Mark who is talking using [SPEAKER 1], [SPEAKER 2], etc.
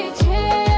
[SPEAKER 1] গিয়েছে।